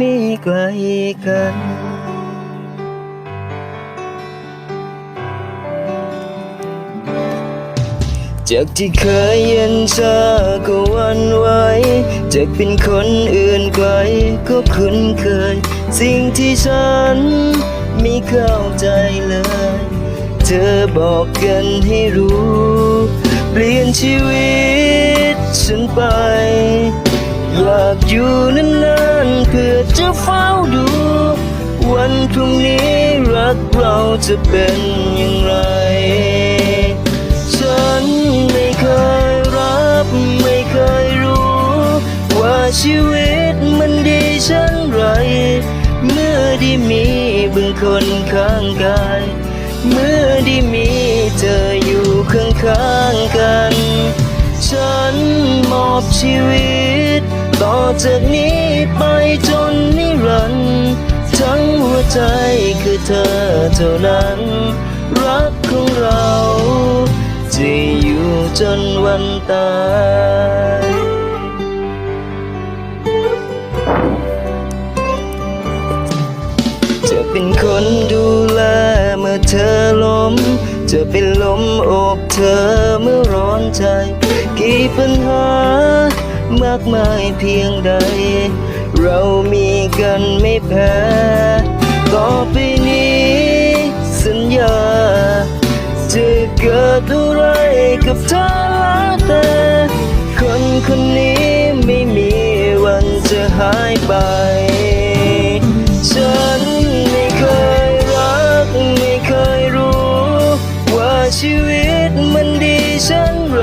ไม่ไกลกัน จากที่เคยเย็นชาก็วันไหวจากเป็นคนอื่นไกลก็คุ้นเคย สิ่งที่ฉันไม่เข้าใจเลย เธอบอกกันให้รู้ เปลี่ยนชีวิตฉันไป อยากอยู่นาน เพื่อจะเฝ้าดู วันพรุ่งนี้รักเราจะเป็นอย่างไร ฉันไม่เคยรับไม่เคยรู้ ว่าชีวิตมันดีเช่นไร เมื่อได้มีบึงคนข้างกาย เมื่อได้มีเธออยู่ข้างๆกัน ฉันมอบชีวิต จากนี้ไปจนนิรันดร์ทั้งหัวใจคือเธอเท่านั้น รักของเราจะอยู่จนวันตายจะเป็นคนดูแลเมื่อเธอล้ม จะเป็นลมอบเธอเมื่อร้อนใจ กี่ปัญหาากมายเพียงใด เรามีกันไม่แพ้ต่อไปนี้ สัญญา จะเกิดอะไรกับเธอแล้วแต่ คนคนนี้ไม่มีวันจะหายไป ฉันไม่เคยรัก ไม่เคยรู้ ว่าชีวิตมันดีเช่นไร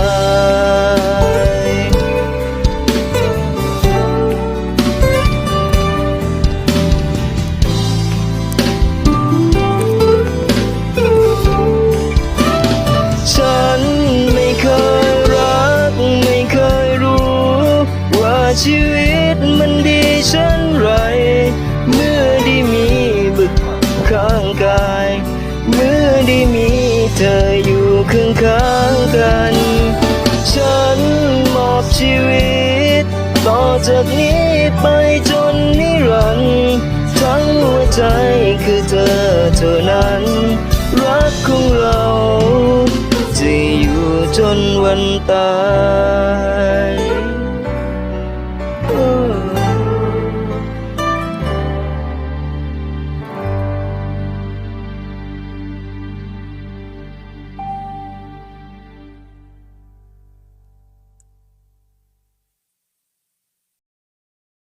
ชีวิตมันดีเช่นไร เมื่อได้มีบึกข้างกาย เมื่อได้มีเธออยู่ข้างข้างๆกัน ฉันมอบชีวิต ต่อจากนี้ไปจนนิรันดร์ทั้งหัวใจคือเธอเท่านั้น รักของเราจะอยู่จนวันตาย